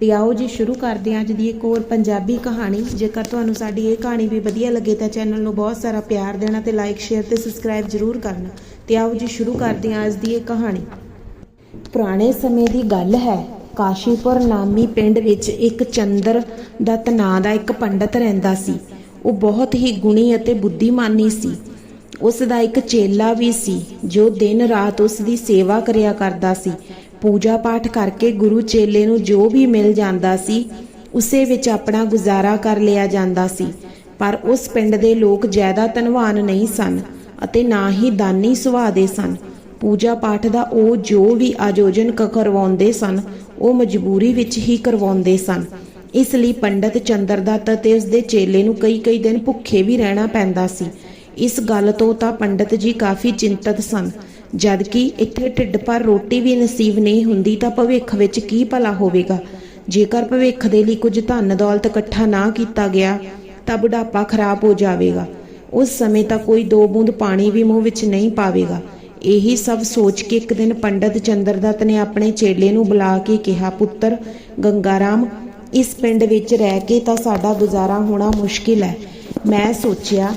ਤੇ ਆਓ ਜੀ, ਸ਼ੁਰੂ ਕਰਦੇ ਹਾਂ ਅੱਜ ਦੀ ਇੱਕ ਹੋਰ ਪੰਜਾਬੀ ਕਹਾਣੀ। ਜੇਕਰ ਤੁਹਾਨੂੰ ਸਾਡੀ ਇਹ ਕਹਾਣੀ ਵੀ ਵਧੀਆ ਲੱਗੇ ਤਾਂ ਚੈਨਲ ਨੂੰ ਬਹੁਤ ਸਾਰਾ ਪਿਆਰ ਦੇਣਾ ਤੇ ਲਾਈਕ ਸ਼ੇਅਰ ਤੇ ਸਬਸਕ੍ਰਾਈਬ ਜ਼ਰੂਰ ਕਰਨਾ। ਤੇ ਆਓ ਜੀ, ਸ਼ੁਰੂ ਕਰਦੇ ਹਾਂ ਅੱਜ ਦੀ ਇਹ ਕਹਾਣੀ। ਪੁਰਾਣੇ ਸਮੇਂ ਦੀ ਗੱਲ ਹੈ, ਕਾਸ਼ੀਪੁਰ ਨਾਮੀ ਪਿੰਡ ਵਿੱਚ ਇੱਕ ਚੰਦਰ ਦੱਤ ਨਾਂ ਦਾ ਇੱਕ ਪੰਡਤ ਰਹਿੰਦਾ ਸੀ। ਉਹ ਬਹੁਤ ਹੀ ਗੁਣੀ ਅਤੇ ਬੁੱਧੀਮਾਨੀ ਸੀ। ਉਸ ਦਾ ਇੱਕ ਚੇਲਾ ਵੀ ਸੀ, ਜੋ ਦਿਨ ਰਾਤ ਉਸ ਦੀ ਸੇਵਾ ਕਰਿਆ ਕਰਦਾ ਸੀ। ਪੂਜਾ ਪਾਠ ਕਰਕੇ ਗੁਰੂ ਚੇਲੇ ਨੂੰ ਜੋ ਵੀ ਮਿਲ ਜਾਂਦਾ ਸੀ, ਉਸੇ ਵਿੱਚ ਆਪਣਾ ਗੁਜ਼ਾਰਾ ਕਰ ਲਿਆ ਜਾਂਦਾ ਸੀ। ਪਰ ਉਸ ਪਿੰਡ ਦੇ ਲੋਕ ਜ਼ਿਆਦਾ ਧਨਵਾਨ ਨਹੀਂ ਸਨ ਅਤੇ ਨਾ ਹੀ ਦਾਨੀ ਸੁਭਾਅ ਦੇ ਸਨ। ਪੂਜਾ ਪਾਠ ਦਾ ਉਹ ਜੋ ਵੀ ਆਯੋਜਨ ਕ- ਕਰਵਾਉਂਦੇ ਸਨ, ਉਹ ਮਜਬੂਰੀ ਵਿੱਚ ਹੀ ਕਰਵਾਉਂਦੇ ਸਨ। ਇਸ ਲਈ ਪੰਡਤ ਚੰਦਰਦੱਤ ਅਤੇ ਉਸ ਦੇ ਚੇਲੇ ਨੂੰ ਕਈ ਕਈ ਦਿਨ ਭੁੱਖੇ ਵੀ ਰਹਿਣਾ ਪੈਂਦਾ ਸੀ। ਇਸ ਗੱਲ ਤੋਂ ਤਾਂ ਪੰਡਤ ਜੀ ਕਾਫੀ ਚਿੰਤਤ ਸਨ। ਜਦਕਿ ਇੱਥੇ ਢਿੱਡ ਭਰ ਰੋਟੀ ਵੀ ਨਸੀਬ ਨਹੀਂ ਹੁੰਦੀ ਤਾਂ ਭਵਿੱਖ ਵਿੱਚ ਕੀ ਭਲਾ ਹੋਵੇਗਾ? ਜੇਕਰ ਭਵਿੱਖ ਦੇ ਲਈ ਕੁਝ ਧਨ ਦੌਲਤ ਇਕੱਠਾ ਨਾ ਕੀਤਾ ਗਿਆ, ਤਾਂ ਬੁਢਾਪਾ ਖਰਾਬ ਹੋ ਜਾਵੇਗਾ। ਉਸ ਸਮੇਂ ਤਾਂ ਕੋਈ ਦੋ ਬੂੰਦ ਪਾਣੀ ਵੀ ਮੂੰਹ ਵਿੱਚ ਨਹੀਂ ਪਾਵੇਗਾ। ਇਹੀ ਸਭ ਸੋਚ ਕੇ ਇੱਕ ਦਿਨ ਪੰਡਤ ਚੰਦਰਦੱਤ ਨੇ ਆਪਣੇ ਚੇਲੇ ਨੂੰ ਬੁਲਾ ਕੇ ਕਿਹਾ, ਪੁੱਤਰ, ਗੰਗਾਰਾਮ, ਇਸ ਪਿੰਡ ਵਿੱਚ ਰਹਿ ਕੇ ਤਾਂ ਸਾਡਾ ਗੁਜ਼ਾਰਾ ਹੋਣਾ ਮੁਸ਼ਕਿਲ ਹੈ। ਮੈਂ ਸੋਚਿਆ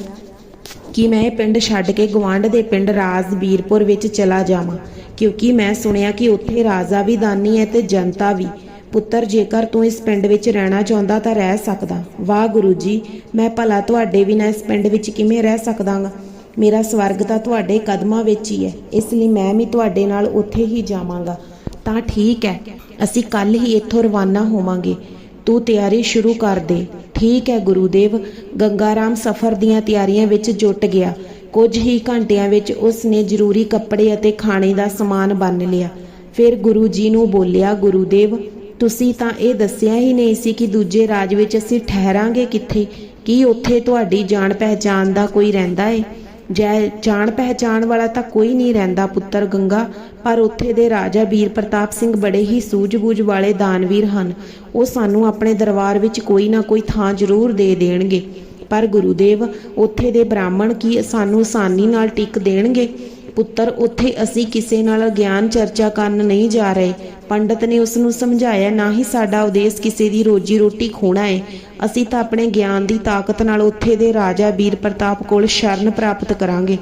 ਕਿ ਮੈਂ ਇਹ ਪਿੰਡ ਛੱਡ ਕੇ ਗਵਾਂਢ ਦੇ ਪਿੰਡ ਰਾਜਬੀਰਪੁਰ ਵਿੱਚ ਚਲਾ ਜਾਵਾਂ, ਕਿਉਂਕਿ ਮੈਂ ਸੁਣਿਆ ਕਿ ਉੱਥੇ ਰਾਜਾ ਵੀ ਦਾਨੀ ਹੈ ਤੇ ਜਨਤਾ ਵੀ। ਪੁੱਤਰ, ਜੇਕਰ ਤੂੰ ਇਸ ਪਿੰਡ ਵਿੱਚ ਰਹਿਣਾ ਚਾਹੁੰਦਾ ਤਾਂ ਰਹਿ ਸਕਦਾ। ਵਾਹ ਗੁਰੂ ਜੀ, ਮੈਂ ਭਲਾ ਤੁਹਾਡੇ ਬਿਨਾਂ ਇਸ ਪਿੰਡ ਵਿੱਚ ਕਿਵੇਂ ਰਹਿ ਸਕਦਾਗਾ? ਮੇਰਾ ਸਵਰਗ ਤਾਂ ਤੁਹਾਡੇ ਕਦਮਾਂ ਵਿੱਚ ਹੀ ਹੈ, ਇਸ ਲਈ ਮੈਂ ਵੀ ਤੁਹਾਡੇ ਨਾਲ ਉੱਥੇ ਹੀ ਜਾਵਾਂਗਾ। ਤਾਂ ਠੀਕ ਹੈ, ਅਸੀਂ ਕੱਲ ਹੀ ਇੱਥੋਂ ਰਵਾਨਾ ਹੋਵਾਂਗੇ। ਤੂੰ ਤਿਆਰੀ ਸ਼ੁਰੂ ਕਰ ਦੇ। ਠੀਕ ਹੈ ਗੁਰੂਦੇਵ, ਗੰਗਾਰਾਮ ਸਫ਼ਰ ਦੀਆਂ ਤਿਆਰੀਆਂ ਵਿੱਚ ਜੁਟ ਗਿਆ। ਕੁਝ ਹੀ ਘੰਟਿਆਂ ਵਿੱਚ ਉਸ ਨੇ ਜ਼ਰੂਰੀ ਕੱਪੜੇ ਅਤੇ ਖਾਣੇ ਦਾ ਸਮਾਨ ਬੰਨ ਲਿਆ। ਫਿਰ ਗੁਰੂ ਜੀ ਨੂੰ ਬੋਲਿਆ, ਗੁਰੂਦੇਵ, ਤੁਸੀਂ ਤਾਂ ਇਹ ਦੱਸਿਆ ਹੀ ਨਹੀਂ ਸੀ ਕਿ ਦੂਜੇ ਰਾਜ ਵਿੱਚ ਅਸੀਂ ਠਹਿਰਾਂਗੇ ਕਿੱਥੇ? ਕੀ ਉੱਥੇ ਤੁਹਾਡੀ ਜਾਣ ਪਹਿਚਾਨ ਦਾ ਕੋਈ ਰਹਿੰਦਾ ਏ? ਜੈ ਜਾਣ ਪਹਿਚਾਣ ਵਾਲਾ ਤਾਂ ਕੋਈ ਨਹੀਂ ਰਹਿੰਦਾ ਪੁੱਤਰ ਗੰਗਾ, ਪਰ ਉੱਥੇ ਦੇ ਰਾਜਾ ਵੀਰ ਪ੍ਰਤਾਪ ਸਿੰਘ ਬੜੇ ਹੀ ਸੂਝ-ਬੂਝ ਵਾਲੇ ਦਾਨਵੀਰ ਹਨ। ਉਹ ਸਾਨੂੰ ਆਪਣੇ ਦਰਬਾਰ ਵਿੱਚ ਕੋਈ ਨਾ ਕੋਈ ਥਾਂ ਜ਼ਰੂਰ ਦੇ ਦੇਣਗੇ। ਪਰ ਗੁਰੂਦੇਵ, ਉੱਥੇ ਦੇ ਬ੍ਰਾਹਮਣ ਕੀ ਸਾਨੂੰ ਆਸਾਨੀ ਨਾਲ ਟਿਕ ਦੇਣਗੇ? ਪੁੱਤਰ, ਉੱਥੇ ਅਸੀਂ ਕਿਸੇ ਨਾਲ ਗਿਆਨ ਚਰਚਾ ਕਰਨ ਨਹੀਂ ਜਾ ਰਹੇ। ਪੰਡਤ ਨੇ ਉਸ ਨੂੰ ਸਮਝਾਇਆ, ਨਾ ਹੀ ਸਾਡਾ ਉਦੇਸ਼ ਕਿਸੇ ਦੀ ਰੋਜੀ ਰੋਟੀ ਖੋਣਾ ਹੈ ਅਸੀਂ ਤਾਂ ਆਪਣੇ ਗਿਆਨ ਦੀ ਤਾਕਤ ਨਾਲ ਉੱਥੇ ਦੇ ਰਾਜਾ ਵੀਰ ਪ੍ਰਤਾਪ ਕੋਲ ਸ਼ਰਨ ਪ੍ਰਾਪਤ ਕਰਾਂਗੇ।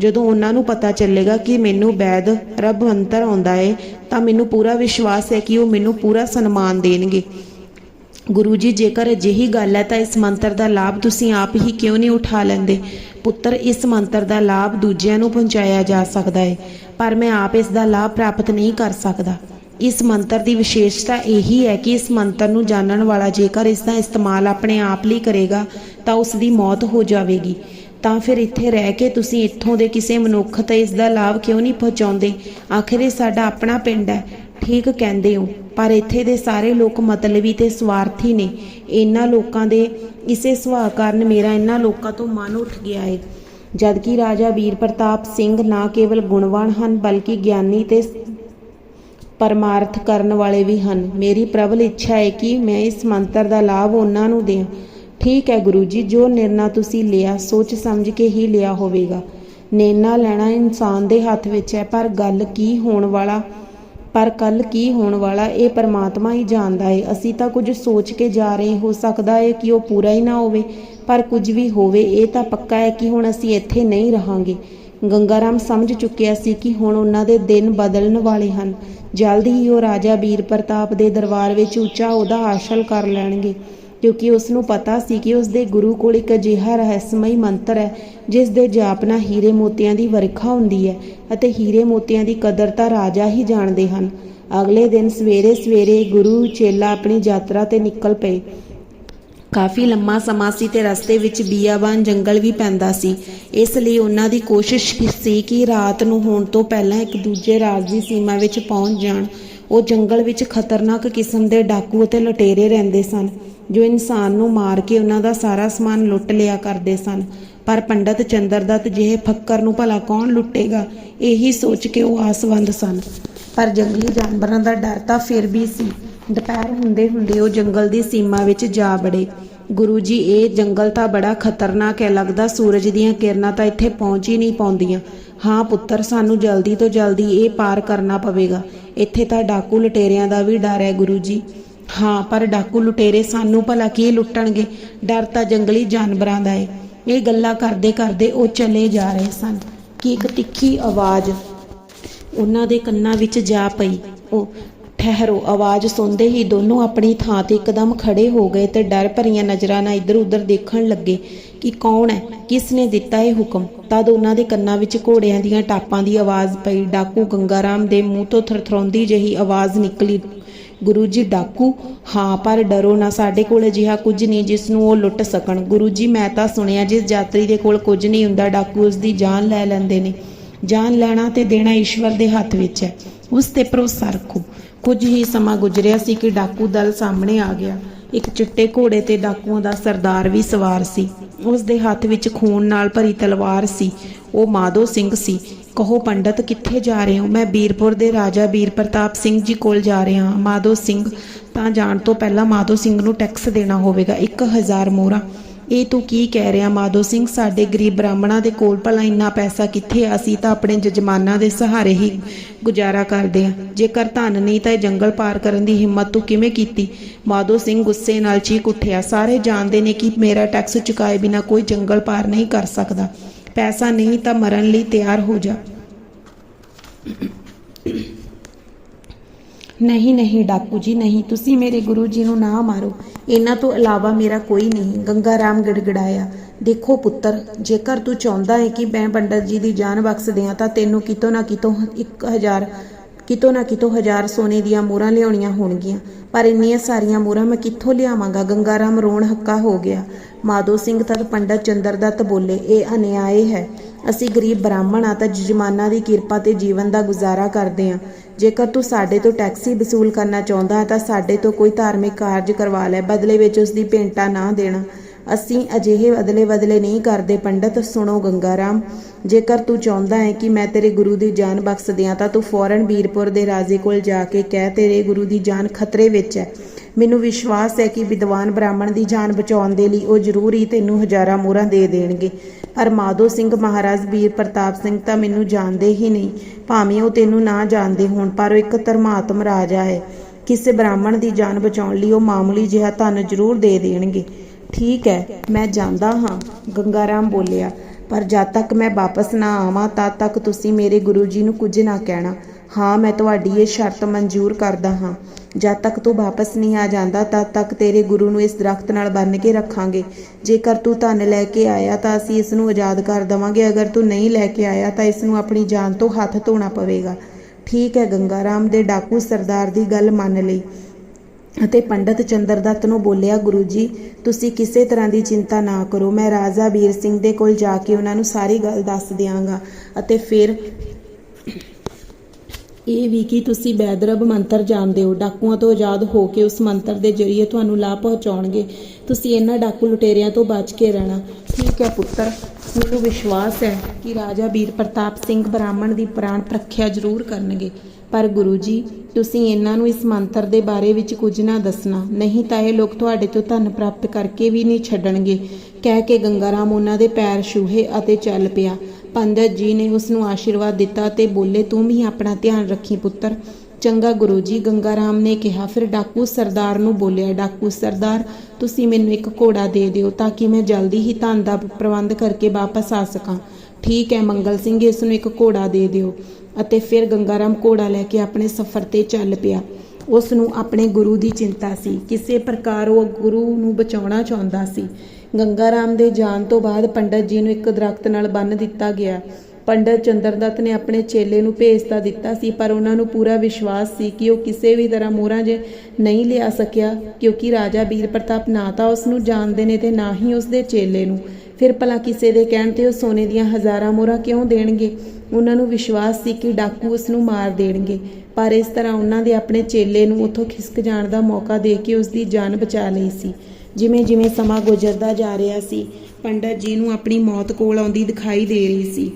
ਜਦੋਂ ਉਹਨਾਂ ਨੂੰ ਪਤਾ ਚੱਲੇਗਾ ਕਿ ਮੈਨੂੰ ਵੈਦ ਰੱਬ ਅੰਤਰ ਆਉਂਦਾ ਹੈ ਤਾਂ ਮੈਨੂੰ ਪੂਰਾ ਵਿਸ਼ਵਾਸ ਹੈ ਕਿ ਉਹ ਮੈਨੂੰ ਪੂਰਾ ਸਨਮਾਨ ਦੇਣਗੇ। ਗੁਰੂ ਜੀ, ਜੇਕਰ ਅਜਿਹੀ ਗੱਲ ਹੈ ਤਾਂ ਇਸ ਮੰਤਰ ਦਾ ਲਾਭ ਤੁਸੀਂ ਆਪ ਹੀ ਕਿਉਂ ਨਹੀਂ ਉਠਾ ਲੈਂਦੇ? ਪੁੱਤਰ, ਇਸ ਮੰਤਰ ਦਾ ਲਾਭ ਦੂਜਿਆਂ ਨੂੰ ਪਹੁੰਚਾਇਆ ਜਾ ਸਕਦਾ ਹੈ, ਪਰ ਮੈਂ ਆਪ ਇਸ ਦਾ ਲਾਭ ਪ੍ਰਾਪਤ ਨਹੀਂ ਕਰ ਸਕਦਾ। ਇਸ ਮੰਤਰ ਦੀ ਵਿਸ਼ੇਸ਼ਤਾ ਇਹੀ ਹੈ ਕਿ ਇਸ ਮੰਤਰ ਨੂੰ ਜਾਣਨ ਵਾਲਾ ਜੇਕਰ ਇਸ ਦਾ ਇਸਤੇਮਾਲ ਆਪਣੇ ਆਪ ਲਈ ਕਰੇਗਾ, ਤਾਂ ਉਸ ਦੀ ਮੌਤ ਹੋ ਜਾਵੇਗੀ। ਤਾਂ ਫਿਰ ਇੱਥੇ ਰਹਿ ਕੇ ਤੁਸੀਂ ਇੱਥੋਂ ਦੇ ਕਿਸੇ ਮਨੁੱਖ ਤੇ ਇਸ ਦਾ ਲਾਭ ਕਿਉਂ ਨਹੀਂ ਪਹੁੰਚਾਉਂਦੇ? ਆਖਿਰ ਇਹ ਸਾਡਾ ਆਪਣਾ ਪਿੰਡ ਹੈ। ਠੀਕ ਕਹਿੰਦੇ ਹੋ, ਪਰ ਇੱਥੇ ਦੇ ਸਾਰੇ ਲੋਕ ਮਤਲਬੀ ਤੇ ਸਵਾਰਥੀ ਨੇ। ਇਹਨਾਂ ਲੋਕਾਂ ਦੇ ਇਸੇ ਸੁਭਾਅ ਕਾਰਨ ਮੇਰਾ ਇਹਨਾਂ ਲੋਕਾਂ ਤੋਂ ਮਨ ਉੱਠ ਗਿਆ ਹੈ ਜਦਕਿ ਰਾਜਾ ਵੀਰ ਪ੍ਰਤਾਪ ਸਿੰਘ ਨਾ ਕੇਵਲ ਗੁਣਵਾਨ ਹਨ, ਬਲਕਿ ਗਿਆਨੀ ਤੇ ਪਰਮਾਰਥ ਕਰਨ ਵਾਲੇ ਵੀ ਹਨ। ਮੇਰੀ ਪ੍ਰਬਲ ਇੱਛਾ ਹੈ ਕਿ ਮੈਂ ਇਸ ਮੰਤਰ ਦਾ ਲਾਭ ਉਹਨਾਂ ਨੂੰ ਦਿਆਂ ਠੀਕ ਹੈ ਗੁਰੂ ਜੀ, ਜੋ ਨਿਰਣਾ ਤੁਸੀਂ ਲਿਆ, ਸੋਚ ਸਮਝ ਕੇ ਹੀ ਲਿਆ ਹੋਵੇਗਾ। ਨੇਨਾ ਲੈਣਾ ਇਨਸਾਨ ਦੇ ਹੱਥ ਵਿੱਚ ਹੈ, ਪਰ ਗੱਲ ਕੀ ਹੋਣ ਵਾਲਾ ਪਰ ਕੱਲ ਕੀ ਹੋਣ ਵਾਲਾ ਇਹ ਪਰਮਾਤਮਾ ਹੀ ਜਾਣਦਾ ਹੈ ਅਸੀਂ ਤਾਂ ਕੁਝ ਸੋਚ ਕੇ ਜਾ ਰਹੇ ਹੋ, ਸਕਦਾ ਹੈ ਕਿ ਉਹ ਪੂਰਾ ਹੀ ਨਾ ਹੋਵੇ। ਪਰ ਕੁਝ ਵੀ ਹੋਵੇ, ਇਹ ਤਾਂ ਪੱਕਾ ਹੈ ਕਿ ਹੁਣ ਅਸੀਂ ਇੱਥੇ ਨਹੀਂ ਰਹਾਂਗੇ। ਗੰਗਾਰਾਮ ਸਮਝ ਚੁੱਕਿਆ ਸੀ ਕਿ ਹੁਣ ਉਹਨਾਂ ਦੇ ਦਿਨ ਬਦਲਣ ਵਾਲੇ ਹਨ। ਜਲਦ ਹੀ ਉਹ ਰਾਜਾ ਵੀਰ ਪ੍ਰਤਾਪ ਦੇ ਦਰਬਾਰ ਵਿੱਚ ਉੱਚਾ ਉਹਦਾ ਆਸ਼ਲ ਕਰ ਲੈਣਗੇ। ਕਿਉਂਕਿ ਉਸ ਨੂੰ ਪਤਾ ਸੀ ਕਿ ਉਸ ਦੇ ਗੁਰੂ ਕੋਲ ਇੱਕ ਅਜਿਹਾ ਰਹੱਸਮਈ ਮੰਤਰ ਹੈ, ਜਿਸ ਦੇ ਜਾਪ ਨਾਲ ਹੀਰੇ ਮੋਤੀਆਂ ਦੀ ਵਰਖਾ ਹੁੰਦੀ ਹੈ ਅਤੇ ਹੀਰੇ ਮੋਤੀਆਂ ਦੀ ਕਦਰ ਤਾਂ ਰਾਜਾ ਹੀ ਜਾਣਦੇ ਹਨ। ਅਗਲੇ ਦਿਨ ਸਵੇਰੇ ਸਵੇਰੇ ਗੁਰੂ ਚੇਲਾ ਆਪਣੀ ਯਾਤਰਾ ਤੇ ਨਿਕਲ ਪਏ। ਕਾਫੀ ਲੰਮਾ ਸਮਾਂ ਸੀ ਤੇ ਰਸਤੇ ਵਿੱਚ ਬੀਆਬਾਨ ਜੰਗਲ ਵੀ ਪੈਂਦਾ ਸੀ। ਇਸ ਲਈ ਉਹਨਾਂ ਦੀ ਕੋਸ਼ਿਸ਼ ਸੀ ਕਿ ਰਾਤ ਨੂੰ ਹੋਣ ਤੋਂ ਪਹਿਲਾਂ ਇੱਕ ਦੂਜੇ ਰਾਜ ਦੀ ਸੀਮਾ ਵਿੱਚ ਪਹੁੰਚ ਜਾਣ। ਉਹ ਜੰਗਲ ਵਿੱਚ ਖਤਰਨਾਕ ਕਿਸਮ ਦੇ ਡਾਕੂ ਅਤੇ ਲੁਟੇਰੇ ਰਹਿੰਦੇ ਸਨ। ਜੋ ਇਨਸਾਨ ਨੂੰ ਮਾਰ ਕੇ ਉਹਨਾਂ ਦਾ ਸਾਰਾ ਸਮਾਨ ਲੁੱਟ ਲਿਆ ਕਰਦੇ ਸਨ। ਪਰ ਪੰਡਤ ਚੰਦਰਦੱਤ ਜਿਹੇ ਫੱਕਰ ਨੂੰ ਭਲਾ ਕੌਣ ਲੁੱਟੇਗਾ? ਇਹੀ ਸੋਚ ਕੇ ਉਹ ਆਸਵੰਦ ਸਨ। ਪਰ ਜੰਗਲੀ ਜਾਨਵਰਾਂ ਦਾ ਡਰ ਤਾਂ ਫਿਰ ਵੀ ਸੀ। ਦੁਪਹਿਰ ਹੁੰਦੇ ਹੁੰਦੇ ਉਹ ਜੰਗਲ ਦੀ ਸੀਮਾ ਵਿੱਚ ਜਾ ਬੜੇ ਗੁਰੂ ਜੀ, ਇਹ ਜੰਗਲ ਤਾਂ ਬੜਾ ਖਤਰਨਾਕ ਹੈ। ਲੱਗਦਾ ਸੂਰਜ ਦੀਆਂ ਕਿਰਨਾਂ ਤਾਂ ਇੱਥੇ ਪਹੁੰਚ ਹੀ ਨਹੀਂ ਪਾਉਂਦੀਆਂ। ਹਾਂ ਪੁੱਤਰ, ਸਾਨੂੰ ਜਲਦੀ ਤੋਂ ਜਲਦੀ ਇਹ ਪਾਰ ਕਰਨਾ ਪਵੇਗਾ। ਇੱਥੇ ਤਾਂ ਡਾਕੂ ਲਟੇਰਿਆਂ ਦਾ ਵੀ ਡਰ ਹੈ ਗੁਰੂ ਜੀ। ਹਾਂ, ਪਰ ਡਾਕੂ ਲੁਟੇਰੇ ਸਾਨੂੰ ਭਲਾ ਕੀ ਲੁੱਟਣਗੇ? ਡਰ ਤਾਂ ਜੰਗਲੀ ਜਾਨਵਰਾਂ ਦਾ ਹੈ ਇਹ ਗੱਲਾਂ ਕਰਦੇ ਕਰਦੇ ਉਹ ਚਲੇ ਜਾ ਰਹੇ ਸਨ। ਕਿ ਇੱਕ ਤਿੱਖੀ ਆਵਾਜ਼ ਉਹਨਾਂ ਦੇ ਕੰਨਾਂ ਵਿੱਚ ਜਾ ਪਈ। ਉਹ ਠਹਿਰੋ, ਆਵਾਜ਼ ਸੁਣਦੇ ਹੀ ਦੋਨੋਂ ਆਪਣੀ ਥਾਂ ਤੇ ਇੱਕਦਮ ਖੜੇ ਹੋ ਗਏ ਤੇ ਡਰ ਭਰੀਆਂ ਨਜ਼ਰਾਂ ਨਾਲ ਇੱਧਰ-ਉੱਧਰ ਦੇਖਣ ਲੱਗੇ ਕਿ ਕੌਣ ਹੈ, ਕਿਸ ਨੇ ਦਿੱਤਾ ਇਹ ਹੁਕਮ। ਤਦ ਉਹਨਾਂ ਦੇ ਕੰਨਾਂ ਵਿੱਚ ਘੋੜਿਆਂ ਦੀਆਂ ਟਾਪਾਂ ਦੀ ਆਵਾਜ਼ ਪਈ। ਡਾਕੂ ਗੰਗਾਰਾਮ ਦੇ ਮੂੰਹ ਤੋਂ ਥਰਥਰਾਉਂਦੀ ਜਿਹੀ ਆਵਾਜ਼ ਨਿਕਲੀ। ਗੁਰੂ ਜੀ ਡਾਕੂ। ਹਾਂ, ਪਰ ਡਰੋ ਨਾ, ਸਾਡੇ ਕੋਲ ਅਜਿਹਾ ਕੁਝ ਨਹੀਂ ਜਿਸ ਨੂੰ ਉਹ ਲੁੱਟ ਸਕਣ। ਗੁਰੂ ਜੀ, ਮੈਂ ਤਾਂ ਸੁਣਿਆ ਜਿਸ ਯਾਤਰੀ ਦੇ ਕੋਲ ਕੁਝ ਨਹੀਂ ਹੁੰਦਾ, ਡਾਕੂ ਉਸ ਦੀ ਜਾਨ ਲੈ ਲੈਂਦੇ ਨੇ। ਜਾਨ ਲੈਣਾ ਤੇ ਦੇਣਾ ਈਸ਼ਵਰ ਦੇ ਹੱਥ ਵਿੱਚ ਹੈ। ਉਸ ਤੇ ਭਰੋਸਾ ਰੱਖੋ। ਕੁਝ ਹੀ ਸਮਾਂ ਗੁਜ਼ਰਿਆ ਸੀ ਕਿ ਡਾਕੂ ਦਲ ਸਾਹਮਣੇ ਆ ਗਿਆ। ਇੱਕ ਚਿੱਟੇ ਘੋੜੇ ਤੇ ਡਾਕੂਆਂ ਦਾ ਸਰਦਾਰ ਵੀ ਸਵਾਰ ਸੀ। ਉਸ ਦੇ ਹੱਥ ਵਿੱਚ ਖੂਨ ਨਾਲ ਭਰੀ ਤਲਵਾਰ ਸੀ। ਉਹ ਮਾਧੋ ਸਿੰਘ ਸੀ। ਕਹੋ, ਪੰਡਤ, ਕਿੱਥੇ ਜਾ ਰਹੇ ਹੋ? ਮੈਂ ਬੀਰਪੁਰ ਦੇ ਰਾਜਾ ਬੀਰ ਪ੍ਰਤਾਪ ਸਿੰਘ ਜੀ ਕੋਲ ਜਾ ਰਿਹਾ ਹਾਂ। ਮਾਧੋ ਸਿੰਘ, ਤਾਂ ਜਾਣ ਤੋਂ ਪਹਿਲਾਂ ਮਾਧੋ ਸਿੰਘ ਨੂੰ ਟੈਕਸ ਦੇਣਾ ਹੋਵੇਗਾ 1000 ਮੋਹਰਾ। ਇਹ ਤੂੰ ਕੀ ਕਹਿ ਰਿਹਾ ਮਾਧੋ ਸਿੰਘ? ਸਾਡੇ ਗਰੀਬ ਬ੍ਰਾਹਮਣਾਂ ਦੇ ਕੋਲ ਭਲਾ ਇੰਨਾ ਪੈਸਾ ਕਿੱਥੇ ਆ? ਅਸੀਂ ਤਾਂ ਆਪਣੇ ਜਜਮਾਨਾਂ ਦੇ ਸਹਾਰੇ ਹੀ ਗੁਜ਼ਾਰਾ ਕਰਦੇ ਆ ਜੇਕਰ ਧਨ ਨਹੀਂ ਤਾਂ ਇਹ ਜੰਗਲ ਪਾਰ ਕਰਨ ਦੀ ਹਿੰਮਤ ਤੂੰ ਕਿਵੇਂ ਕੀਤੀ? ਮਾਧੋ ਸਿੰਘ ਗੁੱਸੇ ਨਾਲ ਚੀਕ ਉੱਠਿਆ। ਸਾਰੇ ਜਾਣਦੇ ਨੇ ਕਿ ਮੇਰਾ ਟੈਕਸ ਚੁਕਾਏ ਬਿਨਾ ਕੋਈ ਜੰਗਲ ਪਾਰ ਨਹੀਂ ਕਰ ਸਕਦਾ। ਪੈਸਾ ਨਹੀਂ ਤਾਂ ਮਰਨ ਲਈ ਤਿਆਰ ਹੋ ਜਾ। ਨਹੀਂ ਨਹੀਂ ਡਾਕੂ ਜੀ, ਨਹੀਂ। ਤੁਸੀਂ ਮੇਰੇ ਗੁਰੂ ਜੀ ਨੂੰ ਨਾ ਮਾਰੋ। ਇਹਨਾਂ ਤੋਂ ਇਲਾਵਾ ਮੇਰਾ ਕੋਈ ਨਹੀਂ। ਗੰਗਾ ਰਾਮ ਗੜਗੜਾਇਆ। ਦੇਖੋ ਪੁੱਤਰ, ਜੇਕਰ ਤੂੰ ਚਾਹੁੰਦਾ ਹੈ ਕਿ ਮੈਂ ਪੰਡਤ ਜੀ ਦੀ ਜਾਨ ਬਖਸ਼ ਦਿਆਂ, ਤਾਂ ਤੈਨੂੰ ਕਿਤੋਂ ਨਾ ਕਿਤੋਂ 1000 ਕਿਤੋਂ ਨਾ ਕਿਤੋਂ ਹਜ਼ਾਰ ਸੋਨੇ ਦੀਆਂ ਮੋਹਰਾਂ ਲਿਆਉਣੀਆਂ ਹੋਣਗੀਆਂ। ਪਰ ਇੰਨੀਆਂ ਸਾਰੀਆਂ ਮੋਹਰਾਂ ਮੈਂ ਕਿੱਥੋਂ ਲਿਆਵਾਂਗਾ? ਗੰਗਾਰਾਮ ਰੋਣ ਹੱਕਾ ਹੋ ਗਿਆ। ਮਾਧੋ ਸਿੰਘ ਤਦ ਪੰਡਤ ਚੰਦਰ ਦੱਤ ਬੋਲੇ, ਇਹ ਅਨਿਆਏ ਹੈ। ਅਸੀਂ ਗਰੀਬ ਬ੍ਰਾਹਮਣ ਆ ਤਾਂ ਜਜਮਾਨਾਂ ਦੀ ਕਿਰਪਾ ਤੇ ਜੀਵਨ ਦਾ ਗੁਜ਼ਾਰਾ ਕਰਦੇ ਹਾਂ। ਜੇਕਰ ਤੂੰ ਸਾਡੇ ਤੋਂ ਟੈਕਸੀ ਵਸੂਲ ਕਰਨਾ ਚਾਹੁੰਦਾ ਹੈ ਤਾਂ ਸਾਡੇ ਤੋਂ ਕੋਈ ਧਾਰਮਿਕ ਕਾਰਜ ਕਰਵਾ ਲੈ, ਬਦਲੇ ਵਿੱਚ ਉਸ ਦੀ ਭੇਂਟਾ ਨਾ ਦੇਣਾ। ਅਸੀਂ ਅਜਿਹੇ ਬਦਲੇ ਬਦਲੇ ਨਹੀਂ ਕਰਦੇ, ਪੰਡਤ, ਸੁਣੋ ਗੰਗਾਰਾਮ, ਜੇਕਰ ਤੂੰ ਚਾਹੁੰਦਾ ਹੈ ਕਿ ਮੈਂ ਤੇਰੇ ਗੁਰੂ ਦੀ ਜਾਨ ਬਖਸ਼ ਦਿਆਂ ਤਾਂ ਤੂੰ ਫੌਰਨ ਬੀਰਪੁਰ ਦੇ ਰਾਜੇ ਕੋਲ ਜਾ ਕੇ ਕਹਿ ਤੇਰੇ ਗੁਰੂ ਦੀ ਜਾਨ ਖਤਰੇ ਵਿੱਚ ਹੈ। ਮੈਨੂੰ ਵਿਸ਼ਵਾਸ ਹੈ ਕਿ ਵਿਦਵਾਨ ਬ੍ਰਾਹਮਣ ਦੀ ਜਾਨ ਬਚਾਉਣ ਦੇ ਲਈ ਉਹ ਜ਼ਰੂਰ ਹੀ ਤੈਨੂੰ ਹਜ਼ਾਰਾਂ ਮੋਹਰਾਂ ਦੇ ਦੇਣਗੇ। ਪਰ ਮਾਧੋ ਸਿੰਘ ਮਹਾਰਾਜ ਵੀਰ ਪ੍ਰਤਾਪ ਸਿੰਘ ਤਾਂ ਮੈਨੂੰ ਜਾਣਦੇ ਹੀ ਨਹੀਂ। ਭਾਵੇਂ ਉਹ ਤੈਨੂੰ ਨਾ ਜਾਣਦੇ ਹੋਣ, ਪਰ ਉਹ ਇੱਕ ਧਰਮਾਤਮ ਰਾਜਾ ਹੈ। ਕਿਸੇ ਬ੍ਰਾਹਮਣ ਦੀ ਜਾਨ ਬਚਾਉਣ ਲਈ ਉਹ ਮਾਮੂਲੀ ਜਿਹਾ ਧਨ ਜ਼ਰੂਰ ਦੇ ਦੇਣਗੇ। ਠੀਕ ਹੈ, ਮੈਂ ਜਾਂਦਾ ਹਾਂ, ਗੰਗਾਰਾਮ ਬੋਲਿਆ। ਪਰ ਜਦ ਤੱਕ ਮੈਂ ਵਾਪਸ ਨਾ ਆਵਾਂ, ਤਦ ਤੱਕ ਤੁਸੀਂ ਮੇਰੇ ਗੁਰੂ ਜੀ ਨੂੰ ਕੁਝ ਨਾ ਕਹਿਣਾ। ਹਾਂ, ਮੈਂ ਤੁਹਾਡੀ ਇਹ ਸ਼ਰਤ ਮਨਜ਼ੂਰ ਕਰਦਾ ਹਾਂ। ਜਦ ਤੱਕ ਤੂੰ ਵਾਪਸ ਨਹੀਂ ਆ ਜਾਂਦਾ, ਤਦ ਤੱਕ ਤੇਰੇ ਗੁਰੂ ਨੂੰ ਇਸ ਦਰਖਤ ਨਾਲ ਬੰਨ੍ਹ ਕੇ ਰੱਖਾਂਗੇ। ਜੇਕਰ ਤੂੰ ਧਨ ਲੈ ਕੇ ਆਇਆ ਤਾਂ ਅਸੀਂ ਇਸ ਨੂੰ ਆਜ਼ਾਦ ਕਰ ਦਵਾਂਗੇ। ਅਗਰ ਤੂੰ ਨਹੀਂ ਲੈ ਕੇ ਆਇਆ ਤਾਂ ਇਸ ਨੂੰ ਆਪਣੀ ਜਾਨ ਤੋਂ ਹੱਥ ਧੋਣਾ ਪਵੇਗਾ। ਠੀਕ ਹੈ ਗੰਗਾ ਰਾਮ ਦੇ ਡਾਕੂ ਸਰਦਾਰ ਦੀ ਗੱਲ ਮੰਨ ਲਈ। ਅਤੇ ਪੰਡਤ ਚੰਦਰਦੱਤ ਨੂੰ ਬੋਲਿਆ, ਗੁਰੂ ਜੀ, ਤੁਸੀਂ ਕਿਸੇ ਤਰ੍ਹਾਂ ਦੀ ਚਿੰਤਾ ਨਾ ਕਰੋ। ਮੈਂ ਰਾਜਾ ਵੀਰ ਸਿੰਘ ਦੇ ਕੋਲ ਜਾ ਕੇ ਉਹਨਾਂ ਨੂੰ ਸਾਰੀ ਗੱਲ ਦੱਸ ਦਿਆਂਗਾ। ਅਤੇ ਫਿਰ ਇਹ ਵੀ ਕਿ ਤੁਸੀਂ ਬੈਦਰਬ ਮੰਤਰ ਜਾਣਦੇ ਹੋ। ਡਾਕੂਆਂ ਤੋਂ ਆਜ਼ਾਦ ਹੋ ਕੇ ਉਸ ਮੰਤਰ ਦੇ ਜ਼ਰੀਏ ਤੁਹਾਨੂੰ ਲਾਭ ਪਹੁੰਚਾਉਣਗੇ। ਤੁਸੀਂ ਇਹਨਾਂ ਡਾਕੂ ਲੁਟੇਰਿਆਂ ਤੋਂ ਬਚ ਕੇ ਰਹਿਣਾ। ਠੀਕ ਹੈ ਪੁੱਤਰ, ਮੈਨੂੰ ਵਿਸ਼ਵਾਸ ਹੈ ਕਿ ਰਾਜਾ ਵੀਰ ਪ੍ਰਤਾਪ ਸਿੰਘ ਬ੍ਰਾਹਮਣ ਦੀ ਪ੍ਰਾਣ ਪ੍ਰਖਿਆ ਜ਼ਰੂਰ ਕਰਨਗੇ। ਪਰ ਗੁਰੂ ਜੀ ਤੁਸੀਂ ਇਹਨਾਂ ਨੂੰ ਇਸ ਮੰਤਰ ਦੇ ਬਾਰੇ ਵਿੱਚ ਕੁਝ ਨਾ ਦੱਸਣਾ। ਨਹੀਂ ਤਾਂ ਇਹ ਲੋਕ ਤੁਹਾਡੇ ਤੋਂ ਧਨ ਪ੍ਰਾਪਤ ਕਰਕੇ ਵੀ ਨਹੀਂ ਛੱਡਣਗੇ। ਕਹਿ ਕੇ ਗੰਗਾਰਾਮ ਉਹਨਾਂ ਦੇ ਪੈਰ ਛੂਹੇ ਅਤੇ ਚੱਲ ਪਿਆ। ਪੰਡਤ ਜੀ ਨੇ ਉਸ ਨੂੰ ਆਸ਼ੀਰਵਾਦ ਦਿੱਤਾ ਤੇ ਬੋਲੇ, ਤੂੰ ਵੀ ਆਪਣਾ ਧਿਆਨ ਰੱਖੀ ਪੁੱਤਰ। ਚੰਗਾ ਗੁਰੂ ਜੀ, ਗੰਗਾਰਾਮ ਨੇ ਕਿਹਾ, ਫਿਰ ਡਾਕੂ ਸਰਦਾਰ ਨੂੰ ਬੋਲਿਆ, ਡਾਕੂ ਸਰਦਾਰ, ਤੁਸੀਂ ਮੈਨੂੰ ਇੱਕ ਘੋੜਾ ਦੇ ਦਿਓ ਤਾਂ ਕਿ ਮੈਂ ਜਲਦੀ ਹੀ ਧਨ ਦਾ ਪ੍ਰਬੰਧ ਕਰਕੇ ਵਾਪਸ ਆ ਸਕਾਂ। ਠੀਕ ਹੈ, ਮੰਗਲ ਸਿੰਘ, ਇਸ ਨੂੰ ਇੱਕ ਘੋੜਾ ਦੇ ਦਿਓ। ਅਤੇ ਫਿਰ ਗੰਗਾਰਾਮ ਘੋੜਾ ਲੈ ਕੇ ਆਪਣੇ ਸਫ਼ਰ ਤੇ ਚੱਲ ਪਿਆ। ਉਸ ਨੂੰ ਆਪਣੇ ਗੁਰੂ ਦੀ ਚਿੰਤਾ ਸੀ। ਕਿਸੇ ਪ੍ਰਕਾਰ ਉਹ ਗੁਰੂ ਨੂੰ ਬਚਾਉਣਾ ਚਾਹੁੰਦਾ ਸੀ। ਗੰਗਾ ਰਾਮ ਦੇ ਜਾਣ ਤੋਂ ਬਾਅਦ ਪੰਡਤ ਜੀ ਨੂੰ ਇੱਕ ਦਰਖਤ ਨਾਲ ਬੰਨ੍ਹ ਦਿੱਤਾ ਗਿਆ। ਪੰਡਤ ਚੰਦਰਦੱਤ ਨੇ ਆਪਣੇ ਚੇਲੇ ਨੂੰ ਭੇਜਤਾ ਦਿੱਤਾ ਸੀ, ਪਰ ਉਹਨਾਂ ਨੂੰ ਪੂਰਾ ਵਿਸ਼ਵਾਸ ਸੀ ਕਿ ਉਹ ਕਿਸੇ ਵੀ ਤਰ੍ਹਾਂ ਮੋਹਰਾਂ ਜੇ ਨਹੀਂ ਲਿਆ ਸਕਿਆ, ਕਿਉਂਕਿ ਰਾਜਾ ਵੀਰ ਪ੍ਰਤਾਪ ਨਾ ਤਾਂ ਉਸ ਨੂੰ ਜਾਣਦੇ ਨੇ ਤੇ ਨਾ ਹੀ ਉਸ ਦੇ ਚੇਲੇ ਨੂੰ। ਫਿਰ ਭਲਾ ਕਿਸੇ ਦੇ ਕਹਿਣ ਤੇ ਉਹ ਸੋਨੇ ਦੀਆਂ ਹਜ਼ਾਰਾਂ ਮੋਹਰਾਂ ਕਿਉਂ ਦੇਣਗੇ? ਉਹਨਾਂ ਨੂੰ ਵਿਸ਼ਵਾਸ ਸੀ ਕਿ ਡਾਕੂ ਉਸ ਨੂੰ ਮਾਰ ਦੇਣਗੇ, ਪਰ ਇਸ ਤਰ੍ਹਾਂ ਉਹਨਾਂ ਦੇ ਆਪਣੇ ਚੇਲੇ ਨੂੰ ਉੱਥੋਂ ਖਿਸਕ ਜਾਣ ਦਾ ਮੌਕਾ ਦੇ ਕੇ ਉਸ ਦੀ ਜਾਨ ਬਚਾ ਲਈ ਸੀ। ਜਿਵੇਂ ਜਿਵੇਂ ਸਮਾਂ ਗੁਜ਼ਰਦਾ ਜਾ ਰਿਹਾ ਸੀ, ਪੰਡਤ ਜੀ ਨੂੰ ਆਪਣੀ ਮੌਤ ਕੋਲ ਆਉਂਦੀ ਦਿਖਾਈ ਦੇ ਰਹੀ ਸੀ।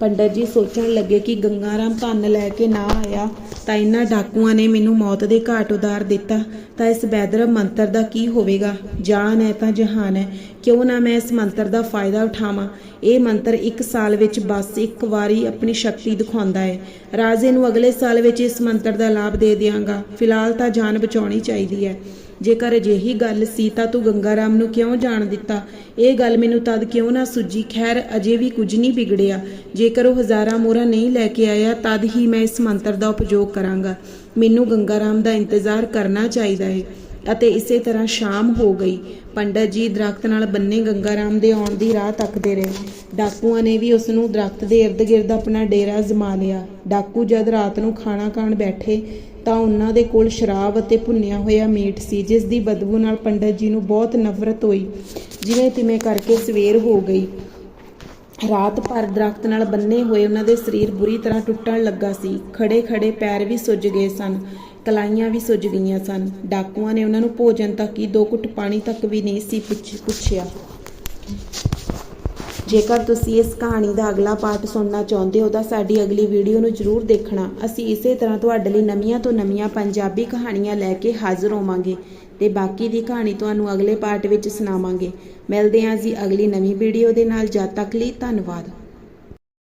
ਪੰਡਤ ਜੀ ਸੋਚਣ ਲੱਗੇ ਕਿ ਗੰਗਾ ਰਾਮ ਧਨ ਲੈ ਕੇ ਨਾ ਆਇਆ, ਤਾਂ ਇਹਨਾਂ ਡਾਕੂਆਂ ਨੇ ਮੈਨੂੰ ਮੌਤ ਦੇ ਘਾਟ ਉਤਾਰ ਦਿੱਤਾ। ਤਾਂ ਇਸ ਬੈਦਰ ਮੰਤਰ ਦਾ ਕੀ ਹੋਵੇਗਾ? ਜਾਨ ਹੈ ਤਾਂ ਜਹਾਨ ਹੈ, ਕਿਉਂ ਨਾ ਮੈਂ ਇਸ ਮੰਤਰ ਦਾ ਫਾਇਦਾ ਉਠਾਵਾਂ? ਇਹ ਮੰਤਰ ਇੱਕ ਸਾਲ ਵਿੱਚ ਬਸ ਇੱਕ ਵਾਰੀ ਆਪਣੀ ਸ਼ਕਤੀ ਦਿਖਾਉਂਦਾ ਹੈ। ਰਾਜੇ ਨੂੰ ਅਗਲੇ ਸਾਲ ਵਿੱਚ ਇਸ ਮੰਤਰ ਦਾ ਲਾਭ ਦੇ ਦਿਆਂਗਾ। ਫਿਲਹਾਲ ਤਾਂ ਜਾਨ ਬਚਾਉਣੀ ਚਾਹੀਦੀ ਹੈ। ਜੇਕਰ ਅਜਿਹੀ ਗੱਲ ਸੀ ਤਾਂ ਤੂੰ ਗੰਗਾਰਾਮ ਨੂੰ ਕਿਉਂ ਜਾਣ ਦਿੱਤਾ? ਇਹ ਗੱਲ ਮੈਨੂੰ ਤਦ ਕਿਉਂ ਨਾ ਸੁੱਜੀ? ਖੈਰ, ਅਜੇ ਵੀ ਕੁਝ ਨਹੀਂ ਵਿਗੜਿਆ। ਜੇਕਰ ਉਹ ਹਜ਼ਾਰਾਂ ਮੋਹਰਾਂ ਨਹੀਂ ਲੈ ਕੇ ਆਇਆ, ਤਦ ਹੀ ਮੈਂ ਇਸ ਮੰਤਰ ਦਾ ਉਪਯੋਗ ਕਰਾਂਗਾ। ਮੈਨੂੰ ਗੰਗਾਰਾਮ ਦਾ ਇੰਤਜ਼ਾਰ ਕਰਨਾ ਚਾਹੀਦਾ ਹੈ ਅਤੇ ਇਸੇ ਤਰ੍ਹਾਂ ਸ਼ਾਮ ਹੋ ਗਈ। ਪੰਡਤ ਜੀ ਦਰਖਤ ਨਾਲ ਬੰਨੇ ਗੰਗਾਰਾਮ ਦੇ ਆਉਣ ਦੀ ਰਾਹ ਤੱਕਦੇ ਰਹੇ। ਡਾਕੂਆਂ ਨੇ ਵੀ ਉਸ ਨੂੰ ਦਰਖਤ ਦੇ ਇਰਦ-ਗਿਰਦ ਆਪਣਾ ਡੇਰਾ ਜਮਾ ਲਿਆ। ਡਾਕੂ ਜਦ ਰਾਤ ਨੂੰ ਖਾਣਾ ਖਾਣ ਬੈਠੇ ਤਾਂ ਉਹਨਾਂ ਦੇ ਕੋਲ ਸ਼ਰਾਬ ਅਤੇ ਭੁੰਨਿਆ ਹੋਇਆ ਮੀਟ ਸੀ, ਜਿਸ ਦੀ ਬਦਬੂ ਨਾਲ ਪੰਡਤ ਜੀ ਨੂੰ ਬਹੁਤ ਨਫ਼ਰਤ ਹੋਈ। ਜਿਵੇਂ ਤਿਵੇਂ ਕਰਕੇ ਸਵੇਰ ਹੋ ਗਈ। ਰਾਤ ਭਰ ਦਰਖਤ ਨਾਲ ਬੰਨੇ ਹੋਏ ਉਹਨਾਂ ਦੇ ਸਰੀਰ ਬੁਰੀ ਤਰ੍ਹਾਂ ਟੁੱਟਣ ਲੱਗਾ ਸੀ। ਖੜੇ ਖੜੇ ਪੈਰ ਵੀ ਸੁੱਜ ਗਏ ਸਨ, ਕਲਾਈਆਂ ਵੀ ਸੁੱਜ ਗਈਆਂ ਸਨ। ਡਾਕੂਆਂ ਨੇ ਉਹਨਾਂ ਨੂੰ ਭੋਜਨ ਤੱਕ ਹੀ ਦੋ ਘੁੱਟ ਪਾਣੀ ਤੱਕ ਵੀ ਨਹੀਂ ਸੀ ਪੁੱਛ- ਪੁੱਛਿਆ ਜੇਕਰ ਤੁਸੀਂ ਇਸ ਕਹਾਣੀ ਦਾ ਅਗਲਾ ਪਾਠ ਸੁਣਨਾ ਚਾਹੁੰਦੇ ਹੋ, ਤਾਂ ਸਾਡੀ ਅਗਲੀ ਵੀਡੀਓ ਨੂੰ ਜ਼ਰੂਰ ਦੇਖਣਾ। ਅਸੀਂ ਇਸੇ ਤਰ੍ਹਾਂ ਤੁਹਾਡੇ ਲਈ ਨਵੀਆਂ ਤੋਂ ਨਵੀਆਂ ਪੰਜਾਬੀ ਕਹਾਣੀਆਂ ਲੈ ਕੇ ਹਾਜ਼ਰ ਹੋਵਾਂਗੇ ਤੇ ਬਾਕੀ ਦੀ ਕਹਾਣੀ ਤੁਹਾਨੂੰ ਅਗਲੇ ਪਾਰਟ ਵਿੱਚ ਸੁਣਾਵਾਂਗੇ। ਮਿਲਦੇ ਹਾਂ ਜੀ ਅਗਲੀ ਨਵੀਂ ਵੀਡੀਓ ਦੇ ਨਾਲ। ਜਦ ਤੱਕ ਲਈ ਧੰਨਵਾਦ।